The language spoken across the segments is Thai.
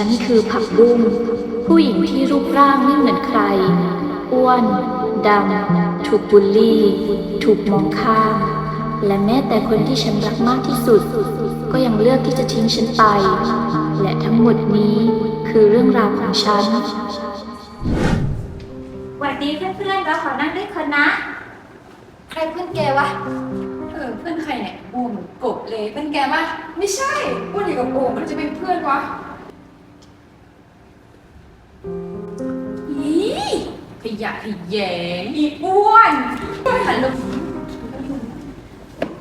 ฉันคือผักบุ้งผู้หญิงที่รูปร่างไม่เหมือนใคร อ้วนดำถูกบูลลี่ ถูกมองข้ามและแม้แต่คนที่ฉันรักมากที่สุด ก็ยังเลือกที่จะทิ้งฉันไป และทั้งหมดนี้คือเรื่องราวของฉันสวัสดีเพื่อนๆเราขอนั่งด้วยคนนะ ใครเพื่อนแกวะ เออเพื่อนใครเนี่ยบูมกบเลยเพื่อนแกวะไม่ใช่พูดอยู่กับบูมมันจะเป็นเพื่อนวะ ยะขยงอีอ้วนอ้วนหันลง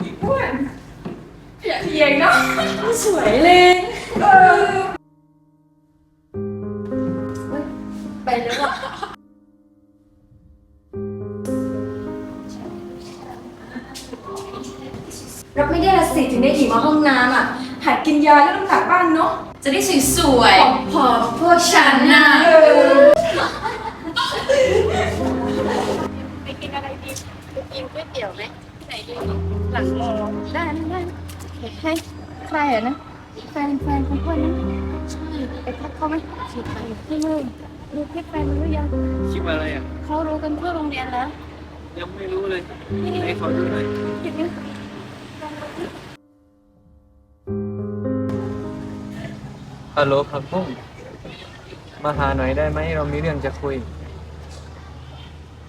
อีอ้วนขยะขยงเนาะสวยเลยเออเฮ้ยไปแล้วอะรับไม่ได้ละสิถึงได้หนีมาห้องน้ำอะ หัดกินยาแล้วต้องกลับบ้านเนาะ จะได้สวยๆผอมๆพวกฉันน่ะ ไปกินก๋วยเตี๋ยวไหมที่ไหนดีหลังมอได้ได้ให้ใครอะนะแฟนแฟนคนเพื่อนนะใช่ไปทักเขาไหมฉีดไปที่นู่นดูคลิปแฟนมันหรือยังคลิปอะไรอะเขารู้กันทั่วโรงเรียนแล้วยังไม่รู้เลยให้เขาดูหน่อยคลิปนี้ฮัลโหลครับพุ่งมาหาหน่อยได้ไหมเรามีเรื่องจะคุย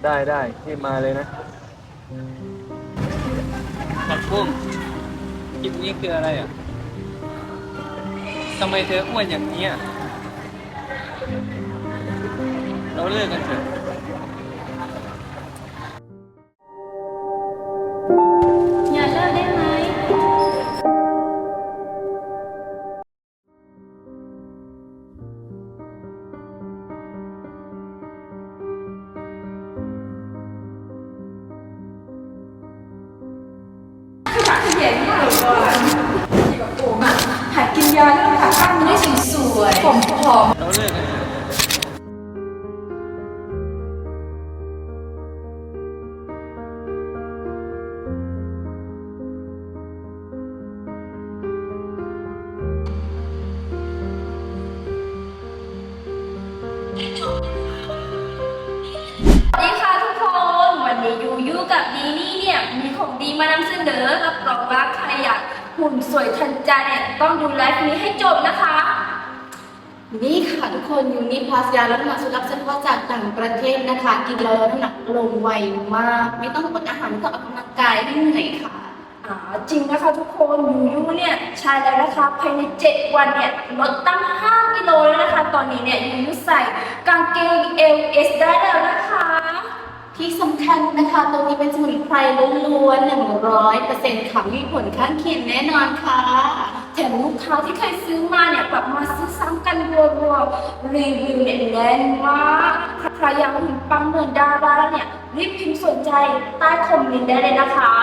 ได้ได้ที่มาเลยนะ ผักพุ่งคลิปนี้คืออะไรอะทำไมเธออ้วนอย่างนี้อะเราเลิกกันเถอะ ยาแล้วต้องกลับบ้านมันได้สวยๆผอมเราเลิกกันเถอะสวัสดีค่ะทุกคน วันนี้ยูยูกับดีนี่เนี่ย มีของดีมานำเสนอ หุ่นสวยทันใจเนี่ยต้องดูไลฟ์นี้ให้จบนะคะ นี่ค่ะทุกคนยูนิพลัสยาลดน้ำหนักสุดลับเฉพาะจากต่างประเทศนะคะ กินแล้วลดน้ำหนักลงไวมาก ไม่ต้องอดอาหารไม่ต้องออกกำลังกายไม่เหนื่อยค่ะอ่าจริงนะคะทุกคนยูยูเนี่ยใช้แล้วนะคะภายใน 7 วันเนี่ยลดตั้ง 5 กิโลแล้วนะคะ ตอนนี้เนี่ยยูยูใส่กางเกง LS ได้แล้วนะคะ ที่สำคัญนะคะตัวนี้เป็นสมุนไพรล้วนๆ100%ค่ะไม่มีผลข้างเคียงแน่นอนค่ะแถมลูกค้าที่เคยซื้อมาเนี่ยกลับมาซื้อซ้ำกันรัวๆรีวิวเนี่ยแน่นมากใครอยากหุ่นปังเหมือนดาราเนี่ยรีบพิมพ์สนใจใต้คอมเมนต์ได้เลยนะคะ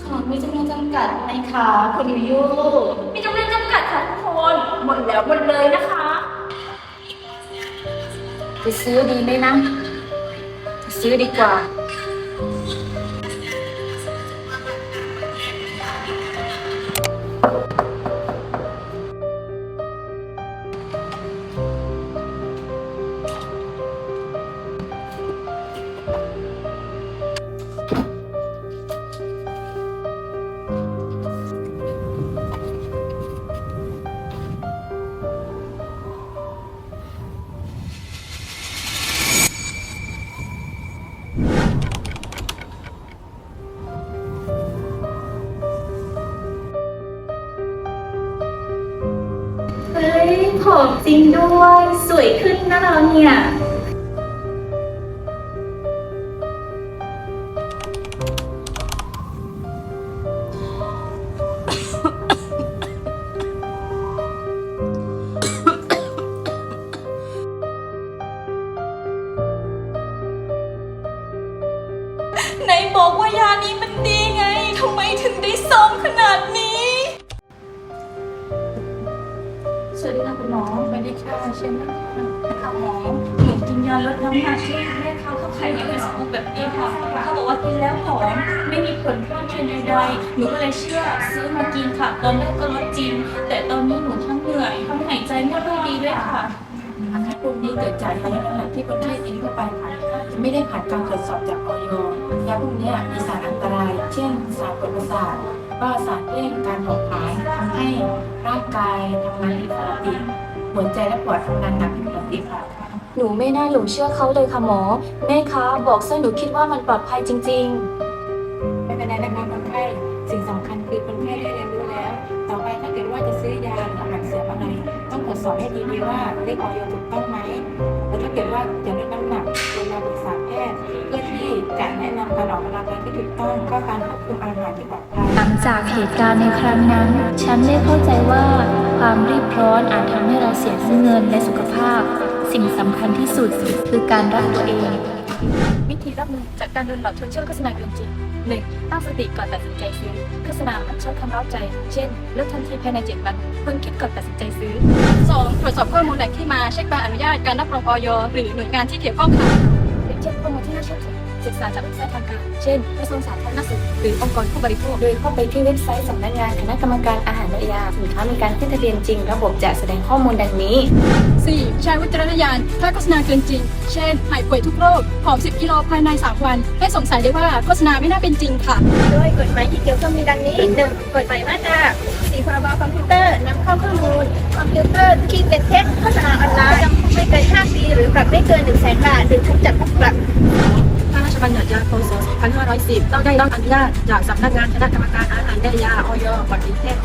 ของมีจำนวนจำกัดไหมคะคุณยูยูมีจำนวนจำกัดค่ะทุกคนหมดแล้วหมดเลยนะคะ ไปซื้อดีไหมนะไป ซื้อดีกว่า ผมจริงด้วย สวยขึ้นนะเราเนี่ย ไหนบอกว่ายานี้มันดีไง ทำไมถึงได้ซ้อมขนาดนี้ หมอสวัสดีค่ะเชนนะคะค่ะหมอหนูกินยาลดน้ำหนักที่แม่เขาเขาขข่ในเฟซบุ๊กแบบนี้ค่ะเขาบอกว่ากินแล้วหอมไม่มีผลข้างเคียงใดๆหนูก็เลยเชื่อซื้อมากินค่ะตอนแรกก็ลดจริง แต่ตอนนี้หนูทั้งเหนื่อยทั้งหายใจไม่ค่อยดีด้วยค่ะอาการพวกนี้เกิดจากยาน้ำหนักที่คนไข้กินเข้าไปค่ะจะไม่ได้ผ่านการตรวจสอบจากออยยาพวกนี้มีสารอันตราย เช่น สารกดประสาท ก็สารเร่งการเผาผลาญทำให้ร่างกายทำงานผิดปกติหัวใจและปอดทำงานหนักผิดปกติค่ะหนูไม่น่าหลงเชื่อเขาเลยค่ะหมอ แม่คะ บอกซะหนูคิดว่ามันปลอดภัยจริง ๆ ไม่เป็นไรนะคะคนไข้สิ่งสำคัญคือคนไข้ได้เรียนรู้แล้ว ต่อไปถ้าเกิดว่าจะซื้อยาหรืออาหารเสริมอะไร ต้องตรวจสอบให้ดีๆว่าเลขออยถูกต้องไหมแล้วถ้าเกิดว่าจะลดน้ำหนักควรมาปรึกษาแพทย์เพื่อที่จะแนะนำการออกกำลังกายที่ถูกต้องก็การควบคุมอาหารที่ปลอดภัยหลั งจากเหตุการณ์ในครั้งนั้น ฉันได้เข้าใจว่าความรีบร้อนอาจทำให้เราเสียทั้งเงินและสุขภาพ สิ่งสำคัญที่สุดคือการรักตัวเอง วิธีรับมือจากการโดนหลอกชวนเชื่อโฆษณาเกินจริง 1. ตั้งสติก่อนตัดสินใจซื้อโฆษณามักใช้คำเร้าใจ เช่นเลือกทันทีภายใน7วันควรคิดก่อนตัดสินใจซื้อ 2. ตรวจสอบข้อมูลแหล่งที่มาเช็คใบอนุญาตการรับรองออยหรือหน่วยงานที่เกี่ยวข้องค่ะอย่างเช่นข้อมูลที่น่าเชื่อถือ ศึกษาจากเว็บไซต์ทางการ เช่นกระทรวงสาธารณสุขหรือองค์กรผู้บริโภค โดยเข้าไปที่เว็บไซต์สำนักงานคณะกรรมการอาหารและยาสินค้ามีการขึ้นทะเบียนจริง ระบบจะแสดงข้อมูลดังนี้ 4. ใช้วิจารณญาณถ้าโฆษณาเกินจริง เช่น หายป่วยทุกโรคผอม 10 กิโลภายใน 3 วัน ให้สงสัยได้ว่าโฆษณาไม่น่าเป็นจริงค่ะ โดยกฎหมายที่เกี่ยวข้องมีดังนี้หนึ่งกฎหมายมาตราสี่พรบคอมพิวเตอร์นำเข้าข้อมูลคอมพิวเตอร์ที่เป็นเท็จโฆษณาออนไลน์จำคุกไม่เกิน5ปีหรือปรับไม่เกิน1 0 0 0 0แสนบาทหรือถูกจับคุกปรับ บัญญัติยาพศ2510 ต้องได้รับอนุญาตจากสำนักงานคณะกรรมการอาหารและยาออยก่อนเป็นเทศ